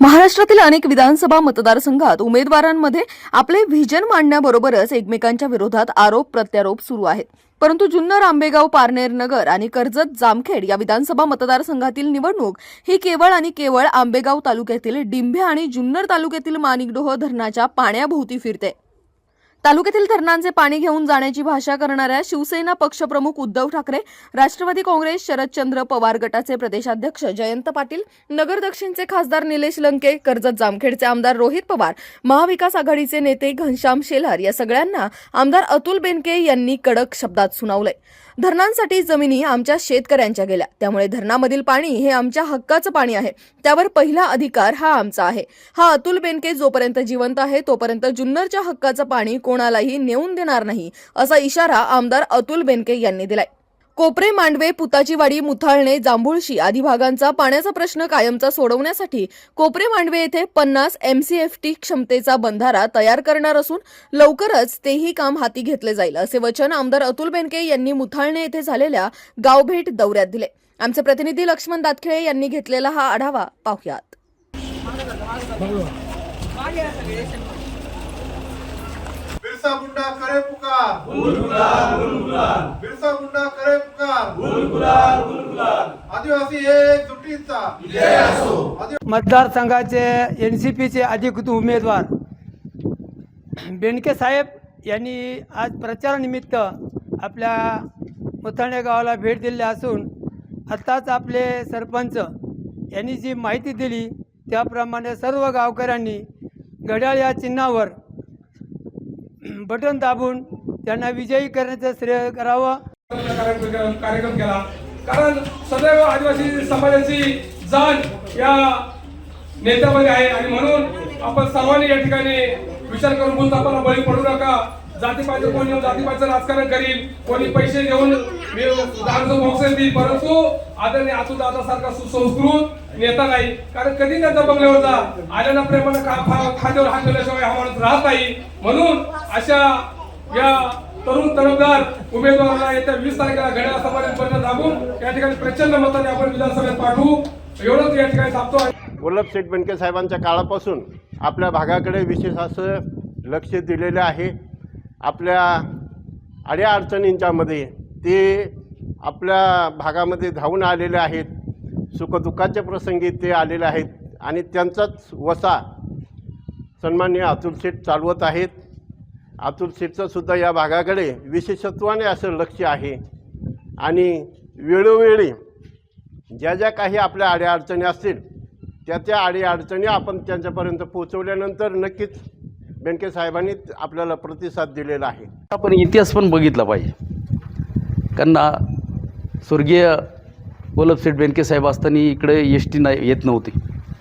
महाराष्ट्रातील अनेक विधानसभा मतदारसंघात उमेदवारांमध्ये आपले व्हिजन मांडण्याबरोबरच एकमेकांच्या विरोधात आरोप प्रत्यारोप सुरू आहेत. परंतु जुन्नर आंबेगाव पारनेर नगर आणि कर्जत जामखेड या विधानसभा मतदारसंघातील निवडणूक ही केवळ आणि केवळ आंबेगाव तालुक्यातील डिंभे आणि जुन्नर तालुक्यातील माणिकडोह धरणाच्या पाण्याभोवती फिरते. तालुक्यातील धरणांचे पाणी घेऊन जाण्याची भाषा करणाऱ्या शिवसेना पक्षप्रमुख उद्धव ठाकरे राष्ट्रवादी काँग्रेस शरदचंद्र पवार गटाचे प्रदेशाध्यक्ष जयंत पाटील नगर दक्षिणचे खासदार निलेश लंके कर्जत जामखेडचे आमदार रोहित पवार महाविकास आघाडीचे नेते घनश्याम शेलार या सगळ्यांना आमदार अतुल बेनके यांनी कडक शब्दात सुनावलंय. धरणांसाठी जमिनी आमच्या शेतकऱ्यांच्या गेल्या. त्यामुळे धरणामधील पाणी हे आमच्या हक्काचं पाणी आहे. त्यावर पहिला अधिकार हा आमचा आहे. हा अतुल बेनके जोपर्यंत जिवंत आहे तोपर्यंत जुन्नरच्या हक्काचं पाणी कोण कोणालाही नेऊन देणार नाही असा इशारा आमदार अतुल बेनके यांनी दिलाय. कोपरे मांडवे पुताचीवाडी मुथाळणे जांभुळशी आदी भागांचा पाण्याचा प्रश्न कायमचा सोडवण्यासाठी कोपरे मांडवे येथे पन्नास एमसीएफटी क्षमतेचा बंधारा तयार करणार असून लवकरच तेही काम हाती घेतले जाईल असे वचन आमदार अतुल बेनके यांनी मुथाळणे येथे झालेल्या गावभेट दौऱ्यात दिले. आमचे प्रतिनिधी लक्ष्मण दातखिळे यांनी घेतलेला हा आढावा पाहुयात. बिरसा मुंडा करे पुकार। बिरसा मुंडा करे पुकार। आदिवासी एक जुटीचा। मतदारसंघाचे एन सी पीचे अधिकृत उमेदवार. बेनके साहेब यांनी आज प्रचारानिमित्त आपल्या मुथाणे गावाला भेट दिली असून आत्ताच आपले सरपंच यांनी जी माहिती दिली त्याप्रमाणे सर्व गावकऱ्यांनी घड्याळ या चिन्हावर बटन दाबून त्यांना विजयी करण्याचं श्रेय करावं. कार्यक्रम कार्यक्रम केला. कारण सदैव आदिवासी समाजाची जाण या नेत्यामध्ये आहे. आणि म्हणून आपण सर्वांनी या ठिकाणी विचार करून आपण बळी पडू नका. जातीपाचं कोणी येऊन जातीपाचं राजकारण करील कोणी पैसे घेऊन दारूचं देईल परंतु आदरणीय आतू दादा सारखा सुसंस्कृत नेता नाही. कारण कधी त्यांच्या बंगल्यावर जा आलेल्या प्रेमानं खा खाद्यावर हात ठेवल्याशिवाय हा माणूस राहत नाही. म्हणून अशा या तरुण तरुणदार उमेदवाराला येत्या वीस तारखेला घड्याळ समाजात दाबून या ठिकाणी प्रचंड मताने आपण विधानसभेत पाठवू. एवढंच या ठिकाणी थांबतो वल्लभ शेठ बेनके साहेबांच्या काळापासून आपल्या भागाकडे विशेष असं लक्ष दिलेलं आहे. आपल्या अड्या अडचणींच्यामध्ये ते आपल्या भागामध्ये धावून आलेले आहेत. सुखदुःखाच्या प्रसंगी ते आलेले आहेत आणि त्यांचाच वसा सन्मान्य अतुल शेठ चालवत आहेत. अतुल शेठचंसुद्धा या भागाकडे विशेषत्वाने असं लक्ष आहे. आणि वेळोवेळी ज्या ज्या काही आपल्या अडीअडचणी असतील त्या त्या अडीअडचणी आपण त्यांच्यापर्यंत पोहोचवल्यानंतर नक्कीच बेनके साहेबांनी आपल्याला प्रतिसाद दिलेला आहे. आपण इतिहास पण बघितला पाहिजे. कारण स्वर्गीय गोलपसेठ बेनके साहेब असताना इकडे एस टी नाही येत नव्हती.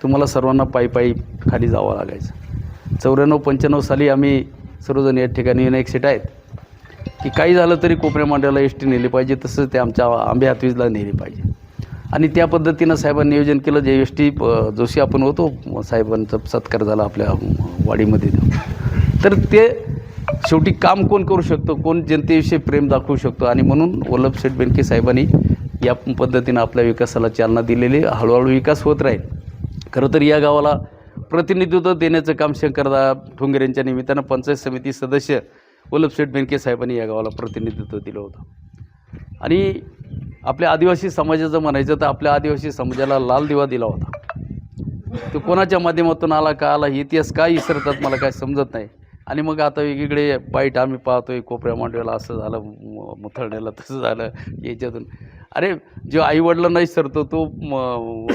तुम्हाला सर्वांना पायी पायी खाली जावं लागायचं. चौऱ्याण्णव पंच्याण्णव साली आम्ही सर्वजण या ठिकाणी विनायक सेट आहेत. की काही झालं तरी कोपऱ्या मांड्याला एस टी नेली पाहिजे तसंच ते आमच्या आंबे हातवीजला नेली पाहिजे. आणि त्या पद्धतीनं साहेबांनी नियोजन केलं. जे एस टी जोशी आपण होतो साहेबांचा सत्कार झाला आपल्या वाडीमध्ये. तर ते शेवटी काम कोण करू शकतो? कोण जनतेविषयी प्रेम दाखवू शकतो? आणि म्हणून वल्लभ शेठ बेनके साहेबांनी या पद्धतीनं आपल्या विकासाला चालना दिलेली. हळूहळू विकास होत राहील. खरं तर या गावाला प्रतिनिधित्व देण्याचं काम शंकरदा ठोंगेर यांच्या निमित्तानं पंचायत समिती सदस्य वल्लभ शेठ बेनके साहेबांनी या गावाला प्रतिनिधित्व दिलं होतं. आणि आपल्या आदिवासी समाजाचं म्हणायचं तर आपल्या आदिवासी समाजाला लाल दिवा दिला होता. तो कोणाच्या माध्यमातून आला का आला इतिहास काय विसरतात मला काय समजत नाही. आणि मग आता वेगवेगळे बाईट आम्ही पाहतोय कोपऱ्या मांडव्याला असं झालं मुथळण्याला तसं झालं याच्यातून. अरे जो आईवडिलांना नाही सरतो तो म-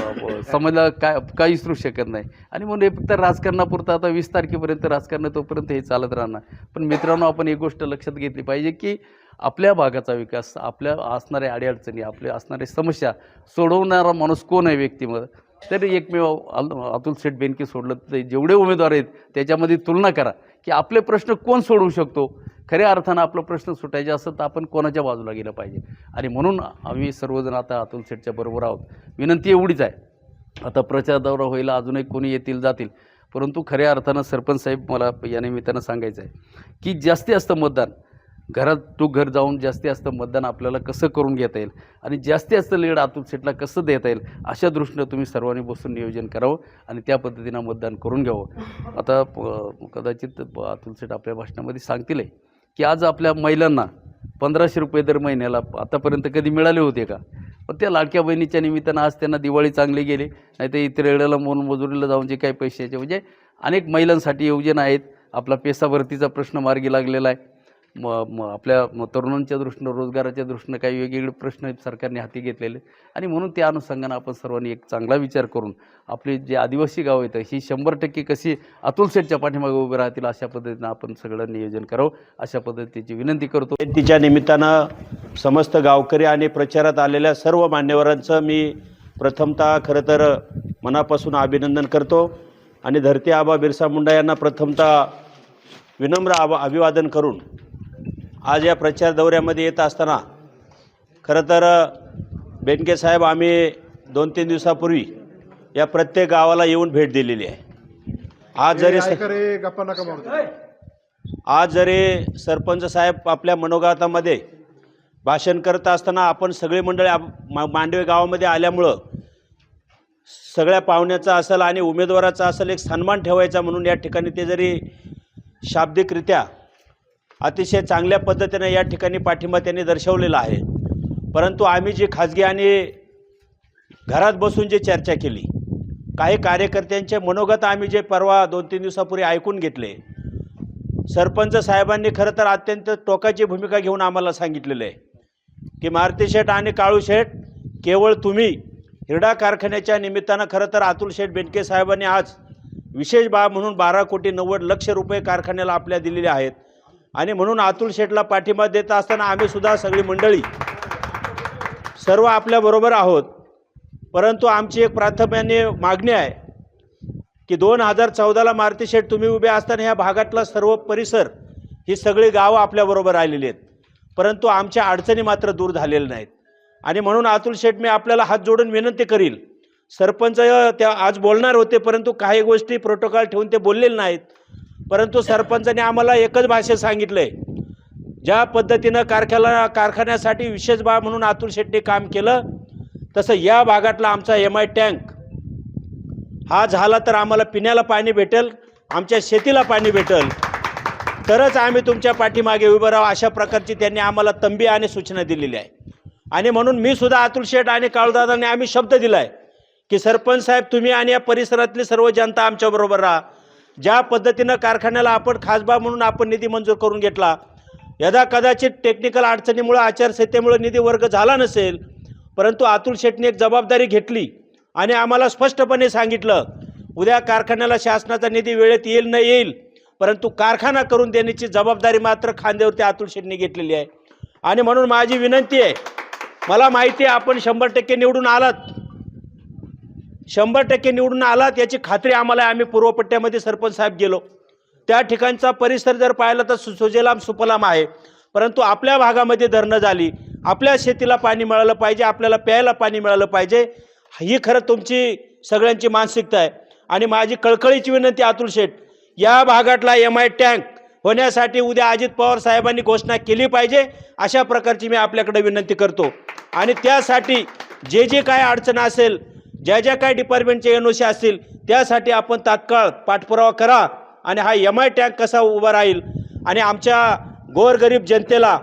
समाजाला काय काय विसरू शकत नाही. आणि म्हणून हे फक्त राजकारणापुरतं आता वीस तारखेपर्यंत राजकारण तोपर्यंत हे चालत राहणार. पण मित्रांनो आपण एक गोष्ट लक्षात घेतली पाहिजे की आपल्या भागाचा विकास आपल्या असणाऱ्या अडीअडचणी आपल्या असणाऱ्या समस्या सोडवणारा माणूस कोण आहे व्यक्तिमत्व? तरी एकमेव अतुल सेठ बेनके सोडलं ते जेवढे उमेदवार आहेत त्याच्यामध्ये तुलना करा की आपले प्रश्न कोण सोडवू शकतो? खऱ्या अर्थानं आपलं प्रश्न सुटायचे असं तर आपण कोणाच्या बाजूला गेलं पाहिजे? आणि म्हणून आम्ही सर्वजण आता अतुल सेठच्या बरोबर आहोत. विनंती एवढीच आहे. आता प्रचार दौरा होईल अजूनही कोणी येतील जातील. परंतु खऱ्या अर्थानं सरपंच साहेब मला या निमित्तानं सांगायचं आहे की जास्तीत जास्त मतदान घरात तो घर जाऊन जास्तीत जास्त मतदान आपल्याला कसं करून घेता येईल आणि जास्तीत जास्त लीड आतून शेटला कसं देता येईल अशा दृष्टीनं तुम्ही सर्वांनी बसून नियोजन करावं आणि त्या पद्धतीनं मतदान करून घ्यावं. आता प- कदाचित अतुल शेट आपल्या भाषणामध्ये सांगतील की आज आपल्या महिलांना पंधराशे रुपये दर महिन्याला आतापर्यंत कधी मिळाले होते का? पण त्या लाडक्या बहिणीच्या निमित्तानं आज त्यांना दिवाळी चांगली गेली. नाही तर इतर वेळेला मोलमजुरीला जाऊन जे काही पैशाचे म्हणजे अनेक महिलांसाठी योजना आहेत. आपला पेसा भरतीचा प्रश्न मार्गी लागलेला आहे. म म आपल्या तरुणांच्या दृष्टीनं रोजगाराच्या दृष्टीनं काही वेगवेगळे प्रश्न सरकारने हाती घेतलेले. आणि म्हणून त्या अनुषंगानं आपण सर्वांनी एक चांगला विचार करून आपली जे आदिवासी गावं येतं ही शंभर टक्के कशी अतुल शेठच्या पाठीमागे उभे राहतील अशा पद्धतीनं आपण सगळं नियोजन करावं. अशा पद्धतीची विनंती करतो. जयंतीच्या निमित्तानं समस्त गावकरी आणि प्रचारात आलेल्या सर्व मान्यवरांचं मी प्रथमतः खरं तर मनापासून अभिनंदन करतो. आणि धरती आबा बिरसा मुंडा यांना प्रथमतः विनम्र आभा अभिवादन करून आज या प्रचार दौऱ्यामध्ये येत असताना खरं तर बेनके साहेब आम्ही दोन तीन दिवसापूर्वी या प्रत्येक गावाला येऊन भेट दिलेली आहे. आज जरी आज जरी सरपंच साहेब आपल्या मनोगतामध्ये भाषण करत असताना आपण सगळी मंडळी मांडवे गावामध्ये आल्यामुळं सगळ्या पाहुण्याचा असेल आणि उमेदवाराचा असेल एक सन्मान ठेवायचा म्हणून या ठिकाणी ते जरी शाब्दिकरित्या अतिशय चांगल्या पद्धतीनं या ठिकाणी पाठिंबा त्यांनी दर्शवलेला आहे. परंतु आम्ही जी खाजगी आणि घरात बसून जी चर्चा केली काही कार्यकर्त्यांचे मनोगत आम्ही जे परवा दोन तीन दिवसापूर्वी ऐकून घेतले सरपंच साहेबांनी खरं तर अत्यंत टोकाची भूमिका घेऊन आम्हाला सांगितलेलं आहे की मारुती शेठ आणि काळू शेठ केवळ तुम्ही हिरडा कारखान्याच्या निमित्तानं खरं तर अतुल शेठ बेनके साहेबांनी आज विशेष बाब म्हणून बारा कोटी नव्वद लक्ष रुपये कारखान्याला आपल्या दिलेले आहेत. आणि म्हणून अतुल शेठला पाठिंबा देत असताना आम्ही सुद्धा सगळी मंडळी सर्व आपल्याबरोबर आहोत. परंतु आमची एक प्राथम्याने मागणी आहे की दोन हजार चौदाला मारुती शेठ तुम्ही उभे असताना ह्या भागातला सर्व परिसर ही सगळी गावं आपल्याबरोबर आलेली आहेत. परंतु आमच्या अडचणी मात्र दूर झालेल्या नाहीत. आणि म्हणून अतुल शेठ मी आपल्याला हात जोडून विनंती करील सरपंच त्या आज बोलणार होते परंतु काही गोष्टी प्रोटोकॉल ठेवून ते बोललेले नाहीत. परंतु सरपंचाने आम्हाला एकच भाषेत सांगितलं आहे ज्या पद्धतीनं कारखाना कारखान्यासाठी विशेष बाब म्हणून अतुल शेट्टी काम केलं तसं या भागातला आमचा एम आय टँक हा झाला तर आम्हाला पिण्याला पाणी भेटेल आमच्या शेतीला पाणी भेटेल. तरच आम्ही तुमच्या पाठीमागे उभं राहू अशा प्रकारची त्यांनी आम्हाला तंबी आणि सूचना दिलेली आहे. आणि म्हणून मी सुद्धा अतुल शेठ आणि काळूदादांनी आम्ही शब्द दिला आहे की सरपंच साहेब तुम्ही आणि या परिसरातली सर्व जनता आमच्याबरोबर राहा. ज्या पद्धतीनं कारखान्याला आपण खासबा म्हणून आपण निधी मंजूर करून घेतला यदा कदाचित टेक्निकल अडचणीमुळं आचारसंहितेमुळं निधी वर्ग झाला नसेल परंतु अतुल शेटने एक जबाबदारी घेतली आणि आम्हाला स्पष्टपणे सांगितलं उद्या कारखान्याला शासनाचा निधी वेळेत येईल न येईल परंतु कारखाना करून देण्याची जबाबदारी मात्र खांद्यावरती अतुल शेटने घेतलेली आहे. आणि म्हणून माझी विनंती आहे मला माहिती आहे आपण शंभर टक्के निवडून आलात शंभर टक्के निवडून आलात याची खात्री आम्हाला आम्ही पूर्वपट्ट्यामध्ये सरपंच साहेब गेलो. त्या ठिकाणचा परिसर जर पाहिला तर सु सुजलाम सुपलाम आहे. परंतु आपल्या भागामध्ये धरणं झाली. आपल्या शेतीला पाणी मिळालं पाहिजे आपल्याला प्यायला पाणी मिळालं पाहिजे. ही खरं तुमची सगळ्यांची मानसिकता आहे. आणि माझी कळकळीची विनंती अतुल शेठ या भागातला एम आय टँक होण्यासाठी उद्या अजित पवार साहेबांनी घोषणा केली पाहिजे अशा प्रकारची मी आपल्याकडे विनंती करतो. आणि त्यासाठी जे जे काय अडचण असेल ज्या ज्या काय डिपार्टमेंटचे एन ओ सी असतील त्यासाठी आपण तात्काळ पाठपुरावा करा आणि हा एम आय टॅग कसा उभा राहील. आणि आमच्या गोरगरीब जनतेला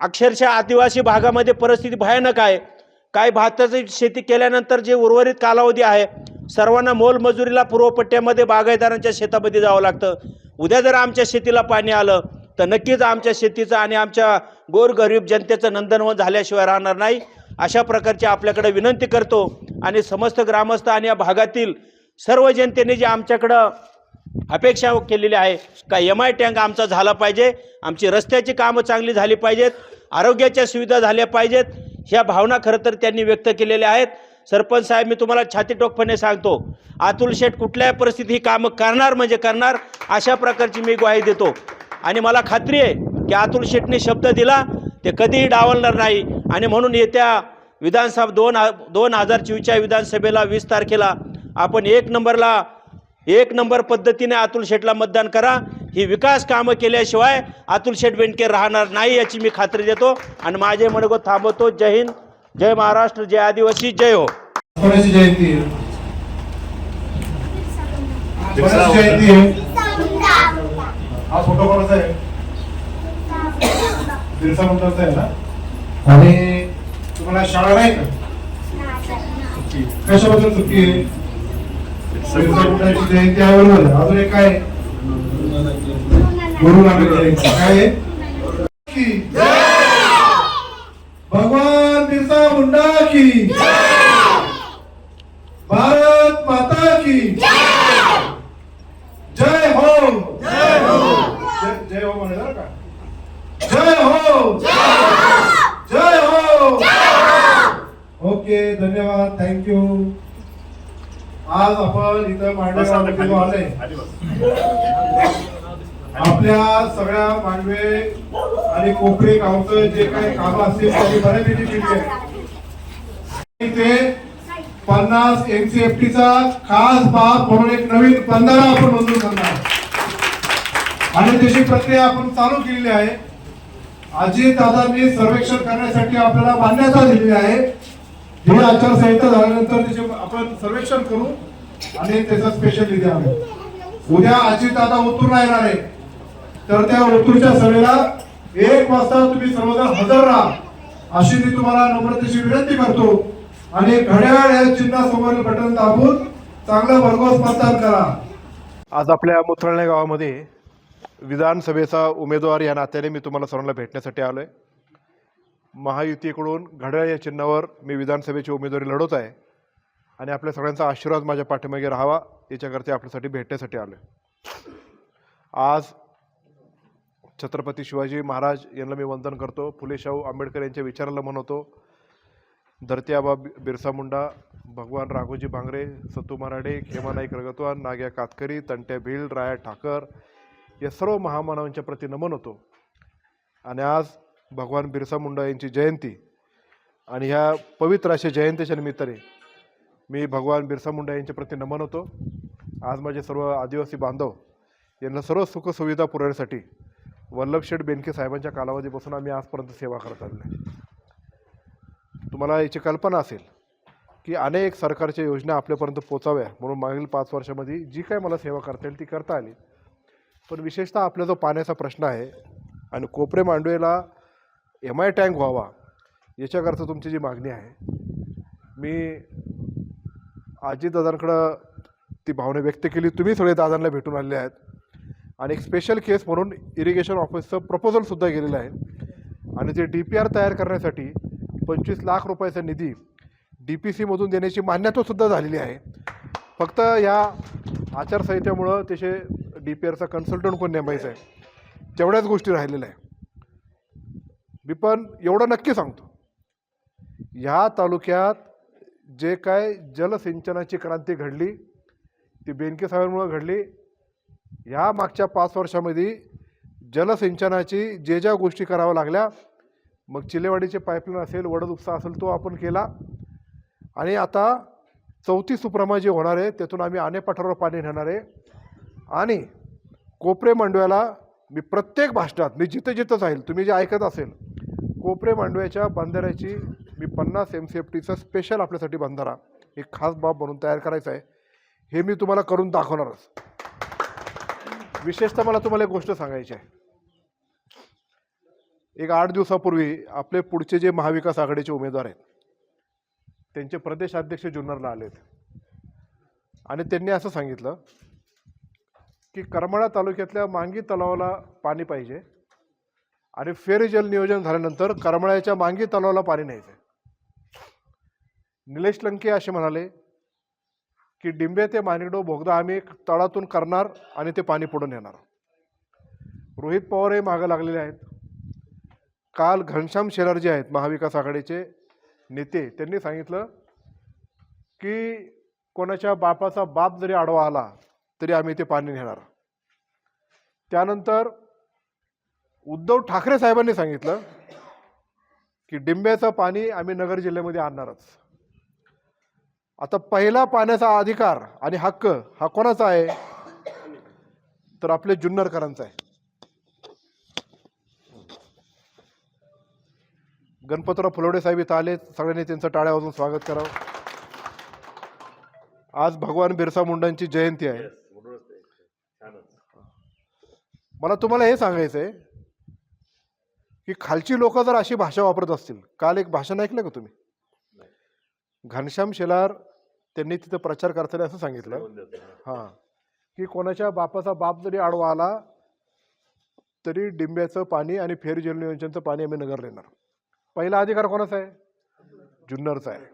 अक्षरशः आदिवासी भागामध्ये परिस्थिती भयानक आहे. काय भाताची शेती केल्यानंतर जे उर्वरित कालावधी आहे सर्वांना मोलमजुरीला पूर्वपट्ट्यामध्ये बागायतदारांच्या शेतामध्ये जावं लागतं. उद्या जर आमच्या शेतीला पाणी आलं तर नक्कीच आमच्या शेतीचं आणि आमच्या गोरगरीब जनतेचं नंदनवन झाल्याशिवाय राहणार नाही. अशा प्रकारची आपल्याकडे विनंती करतो. आणि समस्त ग्रामस्थ आणि या भागातील सर्व जनतेने जे आमच्याकडं अपेक्षा केलेली आहे का एम आय टँक आमचा झाला पाहिजे आमची रस्त्याची कामं चांगली झाली पाहिजेत आरोग्याच्या सुविधा झाल्या पाहिजेत ह्या भावना खरं तर त्यांनी व्यक्त केलेल्या आहेत. सरपंच साहेब मी तुम्हाला छातीटोकपणे सांगतो अतुल शेठ कुठल्याही परिस्थितीत ही कामं करणार म्हणजे करणार अशा प्रकारची मी ग्वाही देतो. आणि मला खात्री आहे की अतुल शेठने शब्द दिला ते कधीही डावलणार नाही. आणि म्हणून येत्या विधानसभा दोन ह दोन हजार चोवीसच्या विधानसभेला वीस तारखेला आपण एक नंबरला एक नंबर पद्धतीने अतुल शेठला मतदान करा. ही विकास कामं केल्याशिवाय अतुल शेठ बेंडके राहणार नाही याची मी खात्री देतो. आणि माझे मनोगत थांबवतो. जय हिंद जय महाराष्ट्र जय आदिवासी जय हो. जयंती. हा फोटो कोणाचा आहे? आहे ना? आणि तुम्हाला शाळा नाही का? कशाबद्दल सुट्टी आहे? जयंती आहे बरोबर आहे. अजून एक काय आहे? गुरु नानक जयंती. काय आहे? की भगवान बिरसा मुंडा की भारत माता की जय हो जय हो जय हो म्हणे बरं का जय हो जय हो ओके धन्यवाद थँक्यू आज आपण इथं मांडवे आले. आपल्या सगळ्या मांडवे आणि कोपरे गावचं जे काही काम असतील त्याची बऱ्यापैकी केली आहे ते पन्नास एनसीएफटीचा खास बाब म्हणून एक नवीन बंधारा आपण मंजूर करणार. आणि त्याची प्रक्रिया आपण चालू केलेली आहे. अजित दादांनी सर्वेक्षण करण्यासाठी आपल्याला मान्यता दिलेली आहे. ही आचारसंहिता झाल्यानंतर त्याचे आपण सर्वेक्षण करू. आणि त्याचा स्पेशल निधी आम्ही. उद्या अजित दादा ओतूरला येणार आहे. तर त्या ओतूरच्या सभेला एक वाजता तुम्ही सर्वजण हजर राहा. अशी मी तुम्हाला नम्रतेची विनंती करतो. आणि घड्याळ या चिन्हासमोरील बटन दाबून चांगलं भरघोस मतदान करा. आज आपल्या मुथळणे गावामध्ये विधानसभेचा उमेदवार या नात्याने मी तुम्हाला सर्वांना भेटण्यासाठी आलो आहे महायुतीकडून घड्याळ या चिन्हावर मी विधानसभेची उमेदवारी लढवत आहे. आणि आपल्या सगळ्यांचा आशीर्वाद माझ्या पाठीमागे राहावा. याच्याकरता आपल्यासाठी भेटण्यासाठी आलो आज छत्रपती शिवाजी महाराज यांना मी वंदन करतो. फुले शाहू आंबेडकर यांच्या विचाराला म्हणतो धरतीआबा बिरसा मुंडा भगवान राघोजी भांगरे सतू मराडे खेमा नाईक रगतवान नाग्या कातकरी तंट्या भिल राया ठाकर या सर्व महामानवांच्या प्रती नमन होतो. आणि आज भगवान बिरसा मुंडा यांची जयंती आणि ह्या पवित्र अशा जयंतीच्या निमित्ताने मी भगवान बिरसा मुंडा यांच्या प्रती नमन होतो. आज माझे सर्व आदिवासी बांधव यांना सर्व सुखसुविधा पुरवण्यासाठी वल्लभशेठ बेनके साहेबांच्या कालावधीपासून आम्ही आजपर्यंत सेवा करत आलेलो आहे. तुम्हाला याची कल्पना असेल की अनेक सरकारच्या योजना आपल्यापर्यंत पोचाव्या म्हणून मागील पाच वर्षामध्ये जी काय मला सेवा करता येईल ती करता आली. पण विशेषतः आपला जो पाण्याचा प्रश्न आहे आणि कोपरे मांडवेला एम आय टँक व्हावा याच्याकरता तुमची जी मागणी आहे मी आजी दादांकडं ती भावना व्यक्त केली. तुम्ही सगळे दादांना भेटून आलेले आहेत. आणि एक स्पेशल केस म्हणून इरिगेशन ऑफिसचं प्रपोजलसुद्धा गेलेलं आहे. आणि ते डी पी आर तयार करण्यासाठी पंचवीस लाख रुपयाचा निधी डी पी सीमधून देण्याची मान्यतासुद्धा झालेली आहे. फक्त या आचारसंहितेमुळं त्याचे डी पी आरचा कन्सल्टंट कोण नेमायचा आहे? तेवढ्याच गोष्टी राहिलेल्या आहे मी पण एवढं नक्की सांगतो. ह्या तालुक्यात जे काय जलसिंचनाची क्रांती घडली ती बेनके साहेबांमुळं घडली. ह्या मागच्या पाच वर्षामध्ये जलसिंचनाची जे ज्या गोष्टी कराव्या लागल्या मग चिलेवाडीचे पाईपलाईन असेल वडद उपसा असेल तो आपण केला. आणि आता चौथी सुप्रमा जी होणार आहे त्यातून आम्ही आनेपाठावर पाणी नेणार आहे. आणि कोपरे मांडव्याला मी प्रत्येक भाषणात मी जिथं जिथं जाईल तुम्ही जे ऐकत असेल कोपरे मांडव्याच्या बांधाऱ्याची मी पन्नास एम सी एफ टीचा स्पेशल आपल्यासाठी बंधारा. एक खास बाब म्हणून तयार करायचा आहे. हे मी तुम्हाला करून दाखवणारच. विशेषतः मला तुम्हाला एक गोष्ट सांगायची आहे. एक आठ दिवसापूर्वी आपले पुढचे जे महाविकास आघाडीचे उमेदवार आहेत त्यांचे प्रदेशाध्यक्ष जुन्नरला आलेत. आणि त्यांनी असं सांगितलं की करमाळा तालुक्यातल्या मांगी तलावाला पाणी पाहिजे आणि फेर जल नियोजन झाल्यानंतर करमाळ्याच्या मांगी तलावाला पाणी न्यायचं आहे निलेश लंके असे म्हणाले की डिंबे ते मानिकडो बोगदा आम्ही तळातून करणार आणि ते पाणी पुढून येणार रोहित पवारही मागं लागलेले आहेत. काल घनश्याम शेरार जे आहेत महाविकास आघाडीचे नेते त्यांनी सांगितलं की कोणाच्या बापाचा बाप जरी आडवा आला तरी आम्ही ते पाणी नेणार. त्यानंतर उद्धव ठाकरे साहेबांनी सांगितलं की डिंब्याचं पाणी आम्ही नगर जिल्ह्यामध्ये आणणारच. आता पहिला पाण्याचा अधिकार आणि हक्क हा कोणाचा आहे? तर आपले जुन्नरकरांचा आहे. गणपतराव फुलवडे साहेब इथं आले सगळ्यांनी त्यांचं टाळ्या वाजून स्वागत करावं. आज भगवान बिरसा मुंडांची जयंती आहे. मला तुम्हाला हे सांगायचं आहे की खालची लोक जर अशी भाषा वापरत असतील काल एक भाषण ऐकलं का तुम्ही? घनश्याम शेलार त्यांनी तिथं प्रचार करताना असं सांगितलं. हां. की कोणाच्या बापाचा बाप जरी आडवा आला तरी डिंब्याचं पाणी आणि फेर जल योजनेचं पाणी आम्ही नगर येणार. पहिला अधिकार कोणाचा आहे? जुन्नरचा आहे.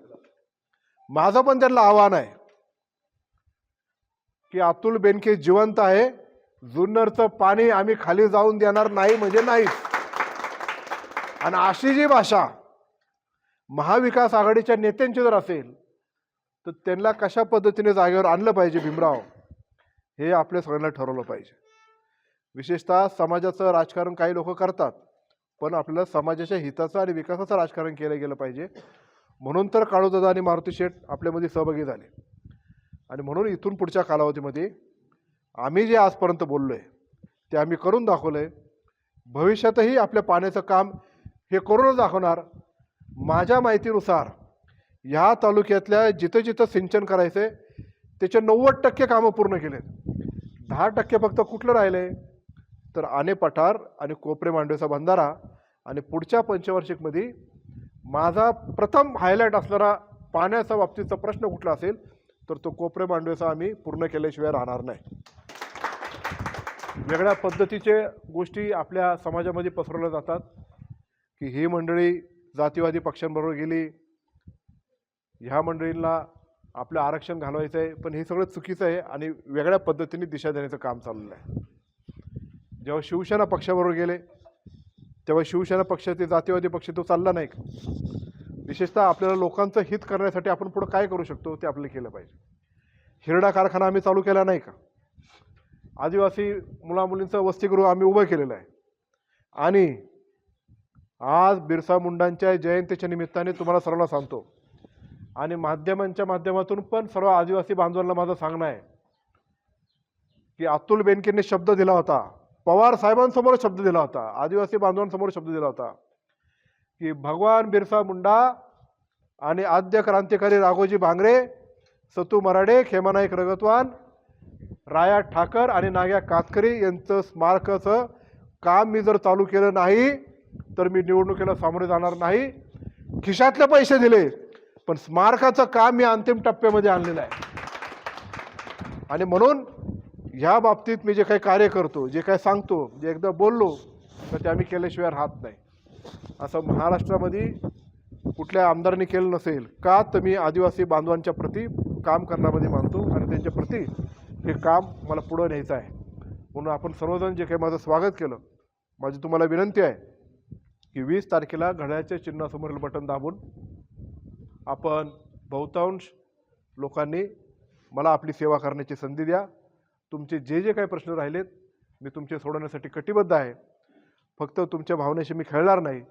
माझं पण त्यांना आव्हान आहे की अतुल बेनके जिवंत आहे जुन्नरचं पाणी आम्ही खाली जाऊन देणार नाही म्हणजे नाहीच. आणि अशी जी भाषा महाविकास आघाडीच्या नेत्यांची जर असेल तर त्यांना कशा पद्धतीने जागेवर आणलं पाहिजे भीमराव? हे आपल्या सगळ्यांना ठरवलं पाहिजे. विशेषतः समाजाचं राजकारण काही लोक करतात पण आपल्याला समाजाच्या हिताचं आणि विकासाचं राजकारण केलं गेलं पाहिजे. म्हणून तर काळूदादा आणि मारुती शेठ आपल्यामध्ये सहभागी झाले. आणि म्हणून इथून पुढच्या कालावधीमध्ये आम्ही जे आजपर्यंत बोललो आहे ते आम्ही करून दाखवलं आहे भविष्यातही आपल्या पाण्याचं काम हे करूनच दाखवणार. माझ्या माहितीनुसार ह्या तालुक्यातल्या जिथं जिथं सिंचन करायचं आहे त्याचे नव्वद टक्के कामं पूर्ण केलेत. दहा टक्के फक्त कुठलं राहिलं आहे तर आने पठार आणि कोपरे मांडवेचा बंधारा आणि पुढच्या पंचवार्षिकमध्ये माझा प्रथम हायलाईट असणारा पाण्याच्या बाबतीचा प्रश्न कुठला असेल तर तो कोपरे मांडवेचा आम्ही पूर्ण केल्याशिवाय राहणार नाही. वेगळ्या पद्धतीचे गोष्टी आपल्या समाजामध्ये पसरवल्या जातात की ही मंडळी जातीवादी पक्षांबरोबर गेली ह्या मंडळींना आपलं आरक्षण घालवायचं आहे पण हे सगळं चुकीचं आहे आणि वेगळ्या पद्धतीने दिशा देण्याचं काम चाललेलं आहे. जेव्हा शिवसेना पक्षाबरोबर गेले तेव्हा शिवसेना पक्षाचे जातीवादी पक्ष तो चालला नाही. का विशेषतः आपल्याला लोकांचं हित करण्यासाठी आपण पुढं काय करू शकतो ते आपल्याला केलं पाहिजे. हिरडा कारखाना आम्ही चालू केला नाही का? आदिवासी मुलामुलींचं वसतिगृह आम्ही उभं केलेलं आहे. आणि आज बिरसा मुंडांच्या जयंतीच्या निमित्ताने तुम्हाला सर्वांना सांगतो आणि माध्यमांच्या माध्यमातून पण सर्व आदिवासी बांधवांना माझं सांगणं आहे की अतुल बेनकेंनी शब्द दिला होता. पवार साहेबांसमोर शब्द दिला होता. आदिवासी बांधवांसमोर शब्द दिला होता. की भगवान बिरसा मुंडा आणि आद्य क्रांतिकारी राघोजी भांगरे सतू मराडे खेमानाईक रगतवान राया ठाकर आणि नाग्या कातकरी यांचं स्मारकाचं काम मी जर चालू केलं नाही तर मी निवडणुकीला सामोरे जाणार नाही. खिशातले पैसे दिले. पण स्मारकाचं काम मी अंतिम टप्प्यामध्ये आणलेलं आहे. आणि म्हणून ह्या बाबतीत मी जे काही कार्य करतो जे काही सांगतो जे एकदा बोललो तर ते आम्ही केल्याशिवाय राहत नाही. असं महाराष्ट्रामध्ये कुठल्या आमदारांनी केलं नसेल का तर मी आदिवासी बांधवांच्या प्रती काम करण्यामध्ये मानतो आणि त्यांच्या प्रती हे काम मला पुढं न्यायचं आहे. म्हणून आपण सर्वजण जे काही माझं स्वागत केलं माझी तुम्हाला विनंती आहे की वीस तारखेला घड्याळ्याच्या चिन्हासमोरील बटन दाबून आपण बहुतांश लोकांनी मला आपली सेवा करण्याची संधी द्या. तुमचे जे जे काही प्रश्न राहिलेत मी तुमचे सोडवण्यासाठी कटिबद्ध आहे. फक्त तुमच्या भावनेशी मी खेळणार नाही.